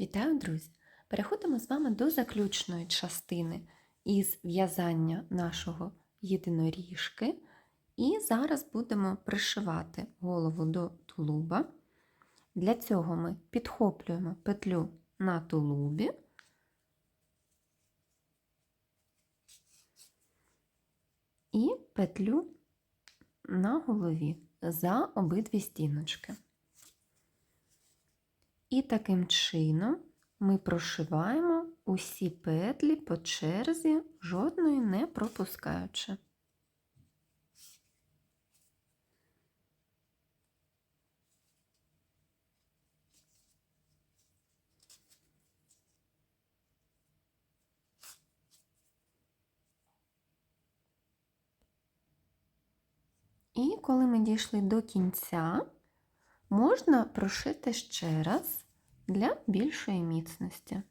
Вітаю, друзі! Переходимо з вами до заключної частини із в'язання нашого єдиноріжки. І зараз будемо пришивати голову до тулуба. Для цього ми підхоплюємо петлю на тулубі. І петлю на голові за обидві стіночки. І таким чином ми прошиваємо усі петлі по черзі, жодної не пропускаючи. І коли ми дійшли до кінця, можна прошити ще раз для більшої міцності.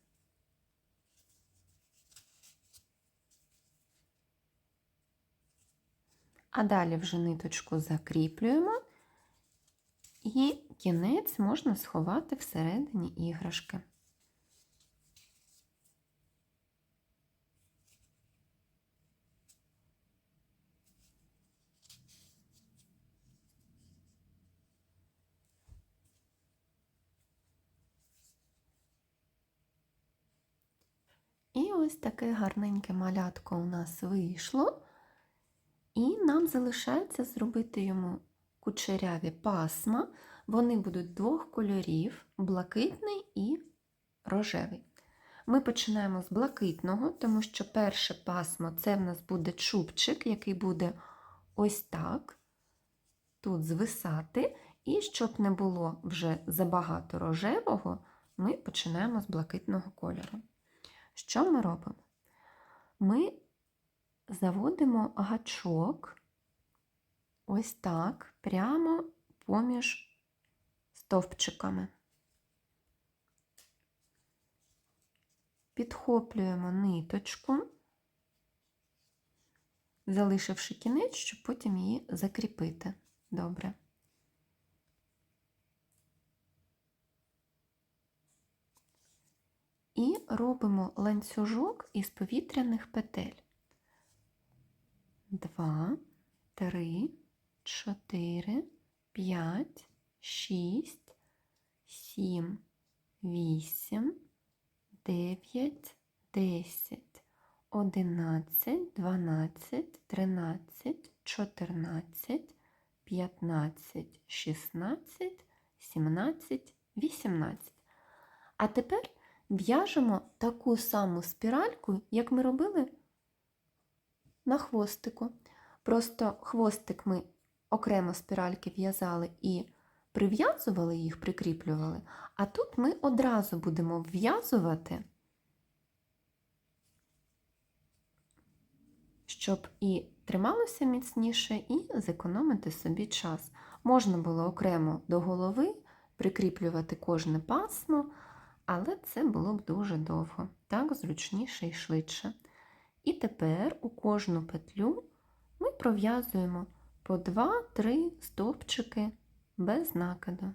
А далі вже ниточку закріплюємо, і кінець можна сховати всередині іграшки. І ось таке гарненьке малятко у нас вийшло. І нам залишається зробити йому кучеряві пасма. Вони будуть двох кольорів блакитний і рожевий. Ми починаємо з блакитного, тому що перше пасмо це в нас буде чубчик, який буде ось так, тут звисати. І щоб не було вже забагато рожевого, ми починаємо з блакитного кольору. Що ми робимо? Ми заводимо гачок ось так, прямо поміж стовпчиками. Підхоплюємо ниточку, залишивши кінець, щоб потім її закріпити. Добре. І робимо ланцюжок із повітряних петель. Два, три, чотири, п'ять, шість, сім, вісім, дев'ять, десять, одинадцять, дванадцять, тринадцять, чотирнадцять, п'ятнадцять, шістнадцять, сімнадцять, вісімнадцять. А тепер в'яжемо таку саму спіральку, як ми робили на хвостику. Просто хвостик ми окремо спіральки в'язали і прив'язували їх, прикріплювали, а тут ми одразу будемо вв'язувати, щоб і трималося міцніше, і зекономити собі час. Можна було окремо до голови прикріплювати кожне пасмо, але це було б дуже довго, так зручніше і швидше. І тепер у кожну петлю ми пров'язуємо по 2-3 стовпчики без накиду.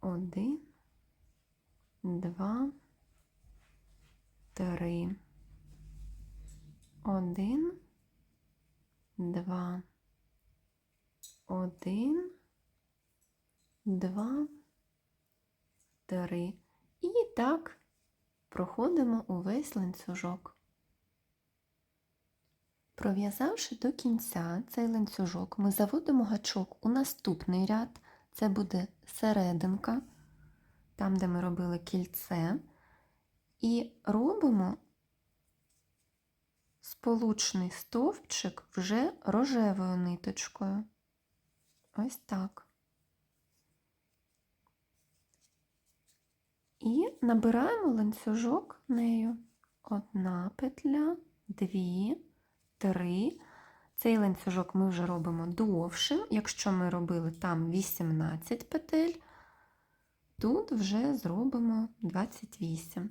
Один, два, три. Один, два, один, два, три. І так проходимо увесь ланцюжок. Пров'язавши до кінця цей ланцюжок, ми заводимо гачок у наступний ряд, це буде серединка, там, де ми робили кільце, і робимо сполучний стовпчик вже рожевою ниточкою. Ось так. І набираємо ланцюжок нею. Одна петля, дві, три. Цей ланцюжок ми вже робимо довшим. Якщо ми робили там 18 петель, тут вже зробимо 28.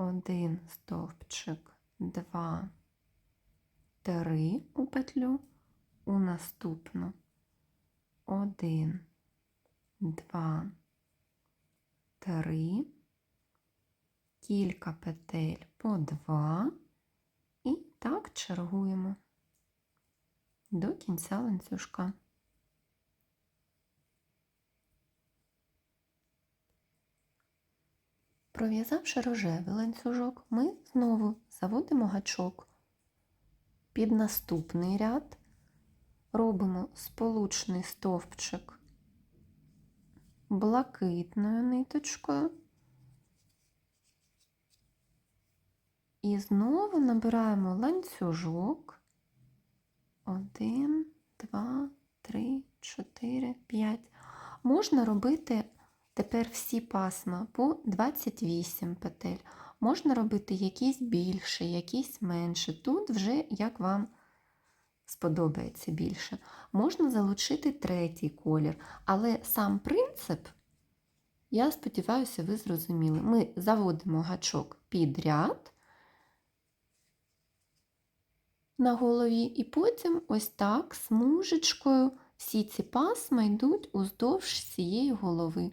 Один стовпчик, два, три у петлю, у наступну один, два, три, кілька петель по два, і так чергуємо до кінця ланцюжка. Пров'язавши рожевий ланцюжок, ми знову заводимо гачок під наступний ряд, робимо сполучний стовпчик блакитною ниточкою і знову набираємо ланцюжок. Один, два, три, чотири, п'ять. Можна робити Тепер всі пасма по 28 петель. Можна робити якісь більше, якісь менше. Тут вже як вам сподобається більше. Можна залучити третій колір, але сам принцип, я сподіваюся, ви зрозуміли. Ми заводимо гачок під ряд на голові, і потім ось так смужечкою всі ці пасма йдуть уздовж цієї голови.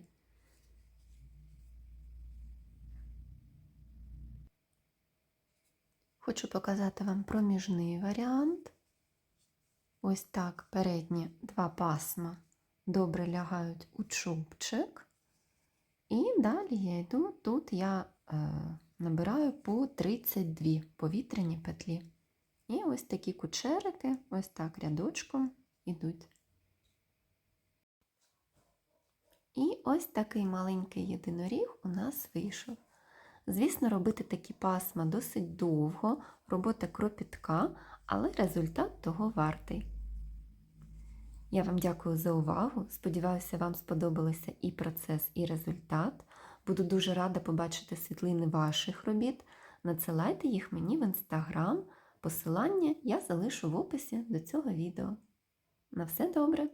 Хочу показати вам проміжний варіант. Ось так передні два пасма добре лягають у чубчик. І далі я йду, тут я е, набираю по 32 повітряні петлі. І ось такі кучерики, ось так рядочком ідуть. І ось такий маленький єдиноріг у нас вийшов. Звісно, робити такі пасма досить довго, робота кропітка, але результат того вартий. Я вам дякую за увагу. Сподіваюся, вам сподобалося і процес, і результат. Буду дуже рада побачити світлини ваших робіт. Надсилайте їх мені в інстаграм. Посилання я залишу в описі до цього відео. На все добре!